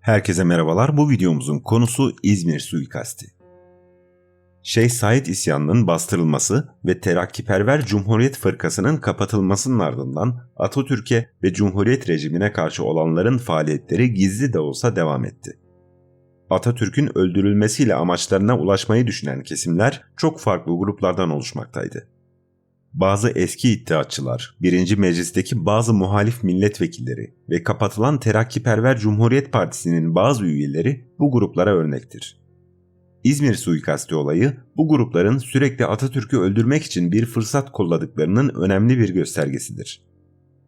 Herkese merhabalar. Bu videomuzun konusu İzmir suikasti. Şeyh Said isyanının bastırılması ve terakkiperver Cumhuriyet Fırkası'nın kapatılmasının ardından Atatürk'e ve Cumhuriyet rejimine karşı olanların faaliyetleri gizli de olsa devam etti. Atatürk'ün öldürülmesiyle amaçlarına ulaşmayı düşünen kesimler çok farklı gruplardan oluşmaktaydı. Bazı eski iddiatçılar, 1. Meclis'teki bazı muhalif milletvekilleri ve kapatılan Terakkiperver Cumhuriyet Partisi'nin bazı üyeleri bu gruplara örnektir. İzmir suikasti olayı bu grupların sürekli Atatürk'ü öldürmek için bir fırsat kolladıklarının önemli bir göstergesidir.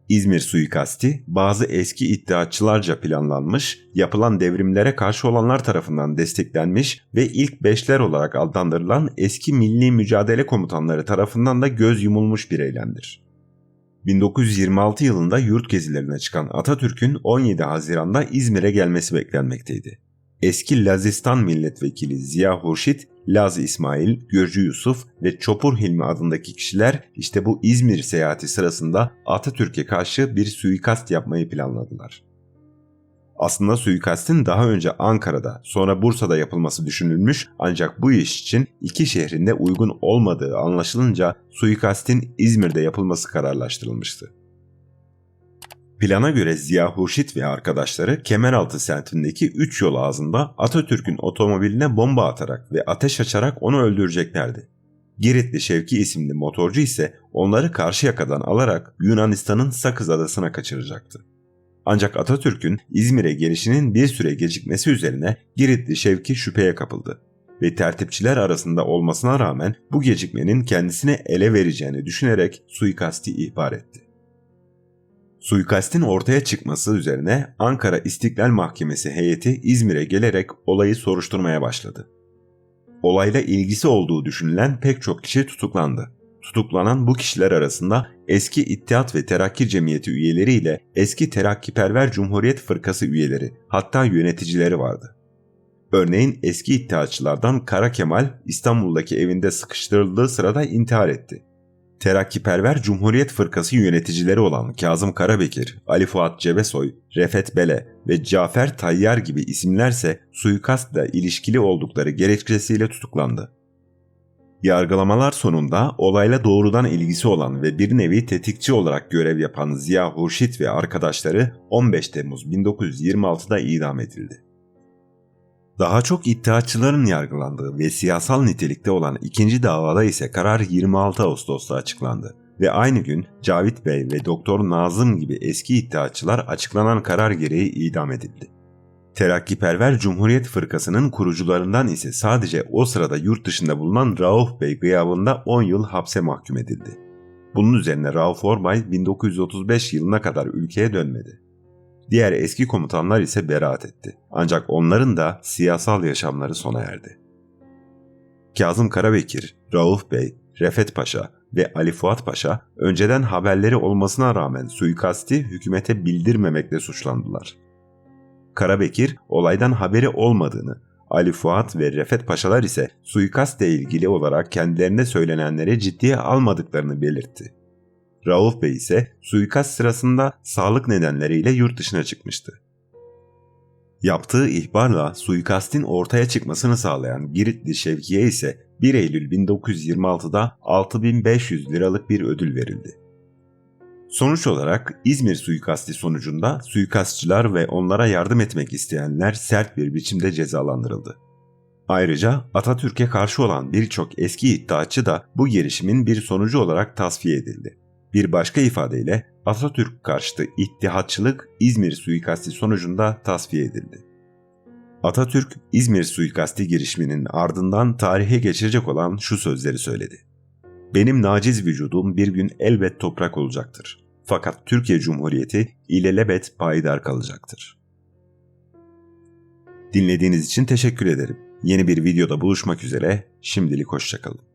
İzmir suikasti bazı eski iddiatçılarca planlanmış, yapılan devrimlere karşı olanlar tarafından desteklenmiş ve ilk beşler olarak adlandırılan eski milli mücadele komutanları tarafından da göz yumulmuş bir eylemdir. 1926 yılında yurt gezilerine çıkan Atatürk'ün 17 Haziran'da İzmir'e gelmesi beklenmekteydi eski Lazistan milletvekili Ziya Hurşit, Laz İsmail, Gürcü Yusuf ve Çopur Hilmi adındaki kişiler işte bu İzmir seyahati sırasında Atatürk'e karşı bir suikast yapmayı planladılar. Aslında suikastin daha önce Ankara'da sonra Bursa'da yapılması düşünülmüş ancak bu iş için iki şehrinde uygun olmadığı anlaşılınca suikastin İzmir'de yapılması kararlaştırılmıştı. Plana göre Ziya Hurşit ve arkadaşları Kemeraltı semtindeki 3 yol ağzında Atatürk'ün otomobiline bomba atarak ve ateş açarak onu öldüreceklerdi. Giritli Şevki isimli motorcu ise onları karşı yakadan alarak Yunanistan'ın Sakız adasına kaçıracaktı. Ancak Atatürk'ün İzmir'e gelişinin bir süre gecikmesi üzerine Giritli Şevki şüpheye kapıldı ve tertipçiler arasında olmasına rağmen bu gecikmenin kendisine ele vereceğini düşünerek suikasti ihbar etti. Suikastin ortaya çıkması üzerine Ankara İstiklal Mahkemesi heyeti İzmir'e gelerek olayı soruşturmaya başladı. Olayla ilgisi olduğu düşünülen pek çok kişi tutuklandı. Tutuklanan bu kişiler arasında eski İttihat ve Terakki Cemiyeti üyeleri ile eski Terakkiperver Cumhuriyet Fırkası üyeleri hatta yöneticileri vardı. Örneğin eski İttihatçılardan Kara Kemal İstanbul'daki evinde sıkıştırıldığı sırada intihar etti. Terakkiperver Cumhuriyet Fırkası yöneticileri olan Kazım Karabekir, Ali Fuat Cebesoy, Refet Bele ve Cafer Tayyar gibi isimlerse suikastla ilişkili oldukları gerekçesiyle tutuklandı. Yargılamalar sonunda olayla doğrudan ilgisi olan ve bir nevi tetikçi olarak görev yapan Ziya Hurşit ve arkadaşları 15 Temmuz 1926'da idam edildi. Daha çok iddiaçıların yargılandığı ve siyasal nitelikte olan ikinci davada ise karar 26 Ağustos'ta açıklandı ve aynı gün Cavit Bey ve Doktor Nazım gibi eski iddiaçılar açıklanan karar gereği idam edildi. Terakkiperver Cumhuriyet Fırkası'nın kurucularından ise sadece o sırada yurt dışında bulunan Rauf Bey gıyabında 10 yıl hapse mahkum edildi. Bunun üzerine Rauf Orbay 1935 yılına kadar ülkeye dönmedi. Diğer eski komutanlar ise beraat etti. Ancak onların da siyasal yaşamları sona erdi. Kazım Karabekir, Rauf Bey, Refet Paşa ve Ali Fuat Paşa önceden haberleri olmasına rağmen suikasti hükümete bildirmemekle suçlandılar. Karabekir olaydan haberi olmadığını, Ali Fuat ve Refet Paşalar ise suikastle ilgili olarak kendilerine söylenenleri ciddiye almadıklarını belirtti. Rauf Bey ise suikast sırasında sağlık nedenleriyle yurt dışına çıkmıştı. Yaptığı ihbarla suikastin ortaya çıkmasını sağlayan Giritli Şevki'ye ise 1 Eylül 1926'da 6500 liralık bir ödül verildi. Sonuç olarak İzmir suikasti sonucunda suikastçılar ve onlara yardım etmek isteyenler sert bir biçimde cezalandırıldı. Ayrıca Atatürk'e karşı olan birçok eski iddiaçı da bu girişimin bir sonucu olarak tasfiye edildi. Bir başka ifadeyle Atatürk karşıtı ittihatçılık İzmir suikasti sonucunda tasfiye edildi. Atatürk İzmir suikasti girişiminin ardından tarihe geçirecek olan şu sözleri söyledi. Benim naciz vücudum bir gün elbet toprak olacaktır. Fakat Türkiye Cumhuriyeti ilelebet payidar kalacaktır. Dinlediğiniz için teşekkür ederim. Yeni bir videoda buluşmak üzere. Şimdilik hoşçakalın.